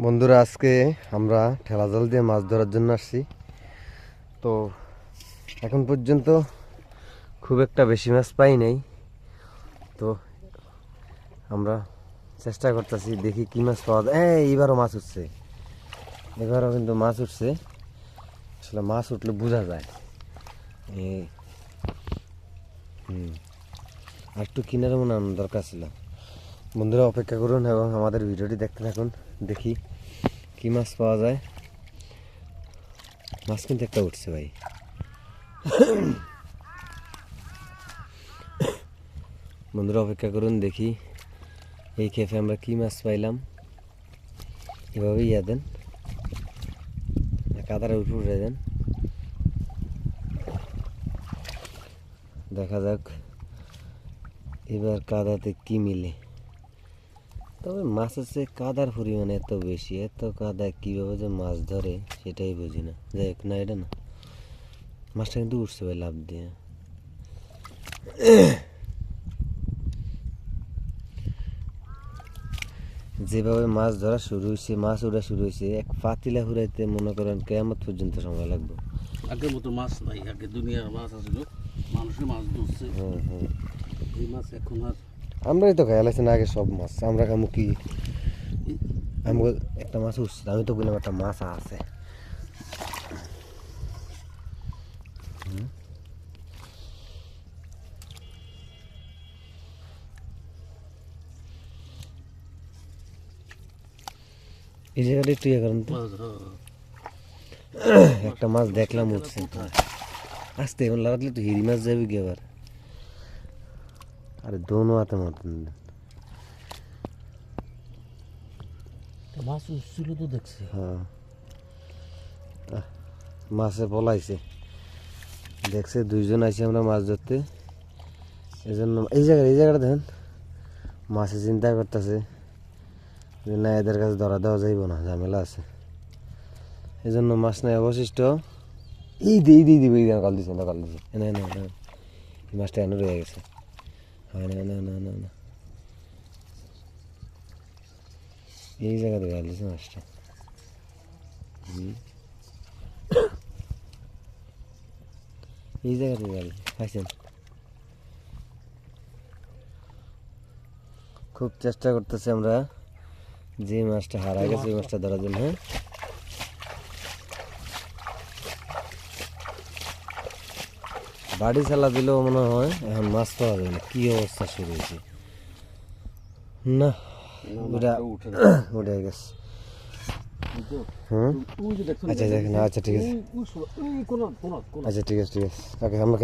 বন্ধুরা, আজকে আমরা ঠেলা জাল দিয়ে মাছ ধরার জন্য আসছি। তো এখন পর্যন্ত খুব একটা বেশি মাছ পাই নাই। তো আমরা চেষ্টা করতেছি দেখি কি মাছ পাওয়া যায়। এই, এবারও মাছ উঠছে। এবারও কিন্তু মাছ উঠছে। আসলে মাছ উঠলে বোঝা যায়। এই, হুম। আর একটু কিনারে মনে হয় দরকার ছিল। বন্ধুরা অপেক্ষা করুন এবং আমাদের ভিডিওটি দেখতে থাকুন, দেখি কি মাছ পাওয়া যায়। মাছ কিন্তু একটা উঠছে ভাই। বন্ধুরা অপেক্ষা করুন, দেখি এই খেপে আমরা কি মাছ পাইলাম। এভাবেই ইয়া দেন। কাদারে উঠে উঠে দেন। দেখা যাক এবার কাদাতে কি মিলে। তবে মাছের চেয়ে কাদার পরিমাণ এত বেশি এত কাদায় কীভাবে যে মাছ ধরে সেটাই বুঝি না। যাই হোক না এটা না। মাছটা কিন্তু উঠছে ভাই লাভ দিয়ে। যেভাবে মাছ ধরা শুরু হয়েছে মাছ ওঠা শুরু হয়েছে এক পাতিলা হুরাইতে মনে করেন কেয়ামত পর্যন্ত সময় লাগবে। আগের মতো মাছ নাই আগে দুনিয়ার মাছ আছিল মানুষের মাছ ধরছে। এই মাছ এখন আর আমরাই তো আছে না আগে সব মাছ। আমরা খামু কি? আমি একটা মাছ উঠছে আমি তো বললাম একটা মাছ আছে। এই জায়গাটা একটু ইয়ে করেন তো। একটা মাছ দেখলাম উঠছে। আসতে এখন লাগাতলে তো হিরি মাছ যাবে কি আবার? আরে দোনো হাতে মতন। মাছ উঠছিল তো দেখছি। হ্যাঁ। মাছে পলাইছে। দেখছে দুইজন আইছি আমরা মাছ ধরতে। এই জন্য এই জায়গায় এই জায়গাটা দেখেন। মাছে চিন্তা করতেছে যে না এদের কাছে ধরা দেওয়া যাইব না ঝামেলা আছে। এই জন্য মাছ নাই অবশিষ্ট। এই দি এই দি দিব এই কল দিছে না কল দিছে। না না না মাছটা এনে রয়ে গেছে। এই জায়গাতে গাল দিছে মাছটা হুম। এই জায়গাতে গাল পাইছেন খুব চেষ্টা করতেছি আমরা যে মাছটা হারা গেছে ওই মাছটা ধরার জন্য বাড়ি চালা দিলেও মনে হয় এখন মাছ পাওয়া যাবে না। কি অবস্থা শুরু হয়েছে? না ওটা উঠে গেছে। আচ্ছা আচ্ছা ঠিক আছে। আচ্ছা ঠিক আছে ঠিক আছে। ওকে আমরা